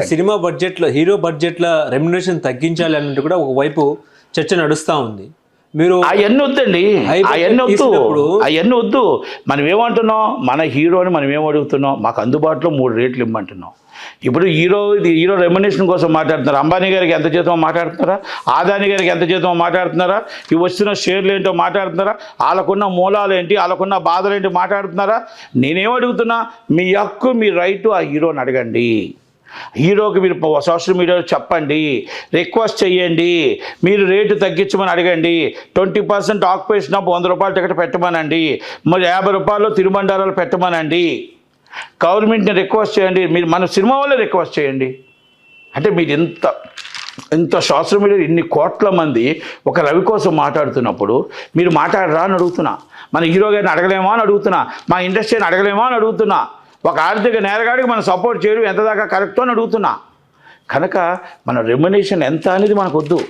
Cinema బడ్జెట్లో hero బడ్జెట్ల remuneration తగ్గించాలి అన్నట్టు కూడా ఒకవైపు చర్చ నడుస్తూ ఉంది. మీరు అవన్నీ వద్దండి. అవన్నీ వద్దు. అవన్నీ వద్దు. మనం ఏమంటున్నాం? మన హీరోని మనం ఏం అడుగుతున్నాం? మాకు అందుబాటులో మూడు రేట్లు ఇమ్మంటున్నాం. ఇప్పుడు హీరో ఇది హీరో రెమ్యునేషన్ కోసం మాట్లాడుతున్నారు. అంబానీ గారికి ఎంత జీతం మాట్లాడుతున్నారా? ఆదాని గారికి ఎంత జీతం మాట్లాడుతున్నారా? ఈ వస్తున్న షేర్లు ఏంటో మాట్లాడుతున్నారా? వాళ్ళకున్న మూలాలు ఏంటి? వాళ్ళకున్న బాధలు ఏంటి మాట్లాడుతున్నారా? నేనేం అడుగుతున్నా? మీ హక్కు మీ రైటు ఆ హీరోని అడగండి. హీరోకి మీరు సోషల్ మీడియాలో చెప్పండి రిక్వెస్ట్ చేయండి మీరు రేటు తగ్గించమని అడగండి ట్వంటీ పర్సెంట్ ఆక్యుపేషన్ అప్ వంద రూపాయలు టికెట్ పెట్టమనండి మరి యాభై రూపాయలు తిరుబండారాలు పెట్టమనండి. గవర్నమెంట్ని రిక్వెస్ట్ చేయండి మీరు మన సినిమా వాళ్ళే రిక్వెస్ట్ చేయండి. అంటే మీరు ఇంత ఇంత సోషల్ మీడియా ఇన్ని కోట్ల మంది ఒక రవి కోసం మాట్లాడుతున్నప్పుడు మీరు మాట్లాడరా అని అడుగుతున్నా. మన హీరో గారిని అడగలేమా అని అడుగుతున్నా. మా ఇండస్ట్రీని అడగలేమా అని అడుగుతున్నా. ఒక ఆర్థిక నేరగాడికి మనం సపోర్ట్ చేయడం ఎంత దాకా కరెక్టో అని అడుగుతున్నా. కనుక మన రెమ్యునేషన్ ఎంత అనేది మనకు వద్దు